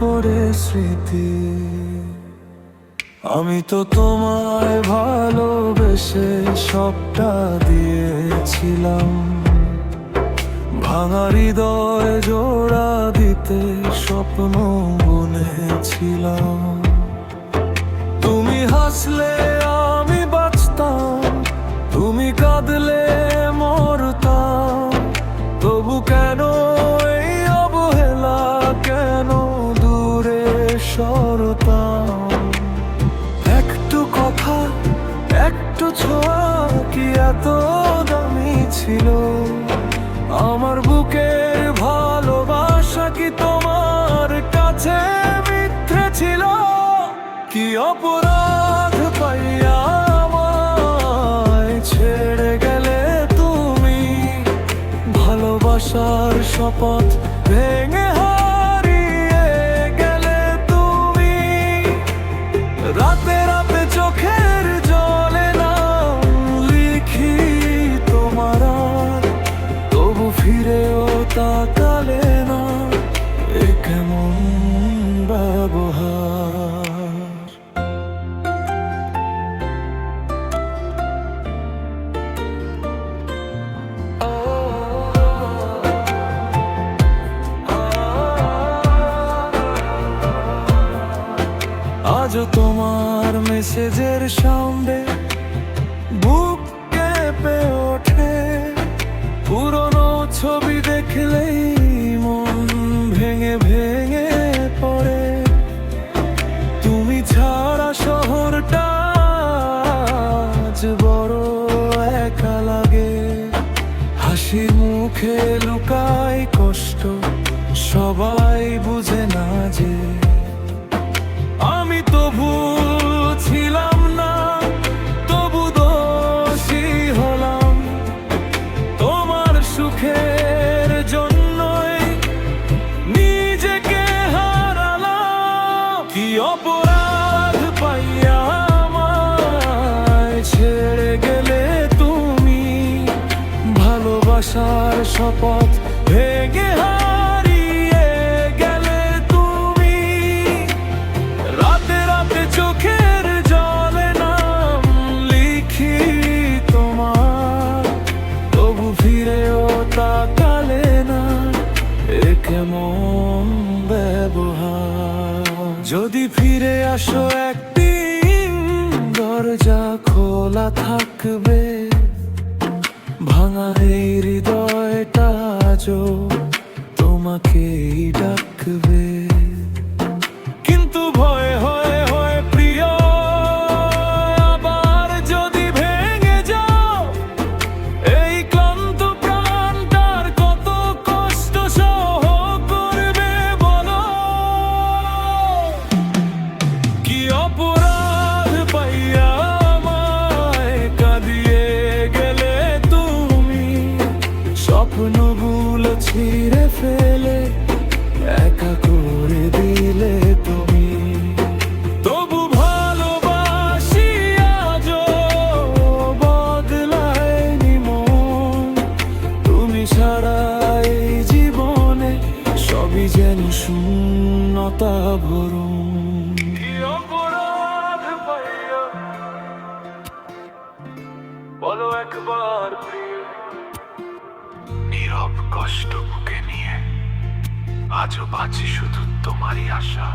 পড়ে স্মৃতি। আমি তো তোমায় ভালোবেসে সবটা দিয়েছিলাম। ভাঙা হৃদয় জোড়া দিতে স্বপ্ন বুনেছিলাম। তুমি হাসলে আমি সরতাম একটু কথা, একটু কি এত দামি ছিল? আমার বুকের ভালোবাসা কি তোমার কাছে মিথ্যে ছিল? কি অপরাধ পাইয়া আমায় ছেড়ে গেলে তুমি? ভালোবাসার শপথ ভেঙে রাতে আজও তোমার মেসেজের সামনে বুক কেঁপে ওঠে। পুরনো ছবি দেখলেই মন ভেঙে ভেঙে পড়ে। তুমি ছাড়া শহরটা আজ বড় একা লাগে। হাসি মুখে লুকাই কষ্ট, সবাই বুঝে না যে আমি তো ছিলাম না, তবু দোষী হলাম। তোমার সুখের জন্যই নিজেকে হারালাম। কি অপরাধ পাইয়া আমায় গেলে তুমি ভালোবাসার শপথ ভেঙে হারিয়ে ব্যবহার। যদি ফিরে আসো একদিন দরজা খোলা থাকবে। ভাঙা হৃদয়টা আজও তোমাকেই ডাকবে। স্বপ্নগুলো ছিঁড়ে ফেলে, একা করে দিলে তুমি। তবু ভালোবাসি আজও বদলায়নি মন। তুমি ছাড়া জীবনে সবই যেন শূন্যতা ভরুন বলো একবার প্রিয়। কষ্ট বুকে নিয়ে আজও বাঁচি শুধু তোমারই আশা।